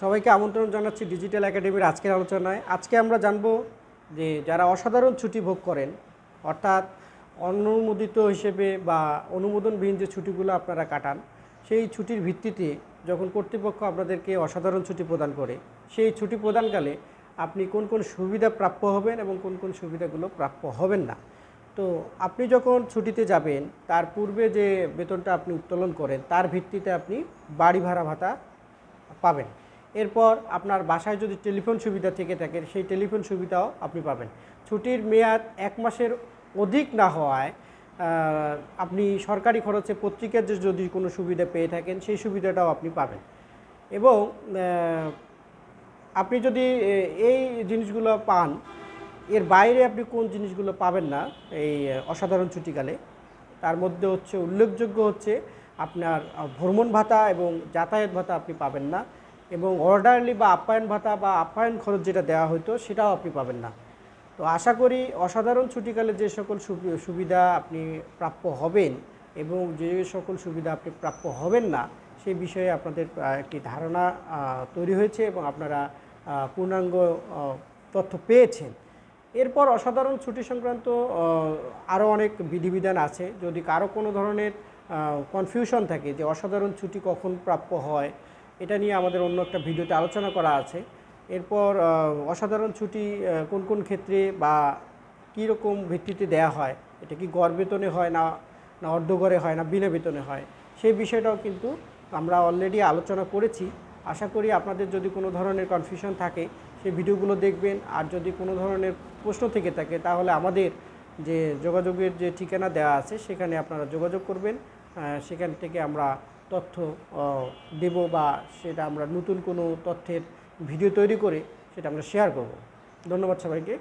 সবাইকে আমন্ত্রণ জানাচ্ছি ডিজিটাল একাডেমির আজকের আলোচনায়। আজকে আমরা জানব যে যারা অসাধারণ ছুটি ভোগ করেন, অর্থাৎ অনুমোদিত হিসেবে বা অনুমোদনবিহীন যে ছুটিগুলো আপনারা কাটান, সেই ছুটির ভিত্তিতে যখন কর্তৃপক্ষ আপনাদেরকে অসাধারণ ছুটি প্রদান করে, সেই ছুটি প্রদানকালে আপনি কোন কোন সুবিধা প্রাপ্য হবেন এবং কোন কোন সুবিধাগুলো প্রাপ্য হবেন না। তো আপনি যখন ছুটিতে যাবেন, তার পূর্বে যে বেতনটা আপনি উত্তোলন করেন, তার ভিত্তিতে আপনি বাড়ি ভাড়া ভাতা পাবেন। এরপর আপনার বাসায় যদি টেলিফোন সুবিধা থেকে থাকে, সেই টেলিফোন সুবিধাও আপনি পাবেন। ছুটির মেয়াদ এক মাসের অধিক না হওয়ায় আপনি সরকারি খরচে পত্রিকার যদি কোনো সুবিধা পেয়ে থাকেন, সেই সুবিধাটাও আপনি পাবেন। এবং আপনি যদি এই জিনিসগুলো পান, এর বাইরে আপনি কোন জিনিসগুলো পাবেন না, এই অসাধারণ ছুটিকালে, তার মধ্যে হচ্ছে উল্লেখযোগ্য হচ্ছে আপনার ভ্রমণ ভাতা এবং যাতায়াত ভাতা আপনি পাবেন না। এবং অর্ডারলি বা আপ্যায়ন ভাতা বা আপ্যায়ন খরচ যেটা দেওয়া হতো সেটাও আপনি পাবেন না। তো আশা করি অসাধারণ ছুটিকালে যে সকল সুবি- সুবিধা আপনি প্রাপ্য হবেন এবং যে সকল সুবিধা আপনি প্রাপ্য হবেন না, সে বিষয়ে আপনাদের একটি ধারণা তৈরি হয়েছে এবং আপনারা পূর্ণাঙ্গ তথ্য পেয়েছেন। এরপর অসাধারণ ছুটি সংক্রান্ত আরও অনেক বিধিবিধান আছে। যদি কারও কোনো ধরনের কনফিউশন থাকে যে অসাধারণ ছুটি কখন প্রাপ্য হয় এটা নিয়ে আমাদের অন্য একটা ভিডিওতে আলোচনা করা আছে। এরপর অসাধারণ ছুটি কোন কোন ক্ষেত্রে বা কী রকম ভিত্তিতে দেয়া হয়? এটা কি গড় বেতনে হয় না না অর্ধগড়ে হয় না বিনা বেতনে হয়? সেই বিষয়টাও কিন্তু আমরা অলরেডি আলোচনা করেছি। আশা করি আপনাদের যদি কোনো ধরনের কনফিউশন থাকে, সেই ভিডিওগুলো দেখবেন। আর যদি কোনো ধরনের প্রশ্ন থেকে থাকে, তাহলে আমাদের যে যোগাযোগের যে ঠিকানা দেওয়া আছে, সেখানে আপনারা যোগাযোগ করবেন। সেখান থেকে আমরা তথ্য দেব বা সেটা আমরা নতুন কোনো তথ্যের ভিডিও তৈরি করে সেটা আমরা শেয়ার করব। ধন্যবাদ সবাইকে।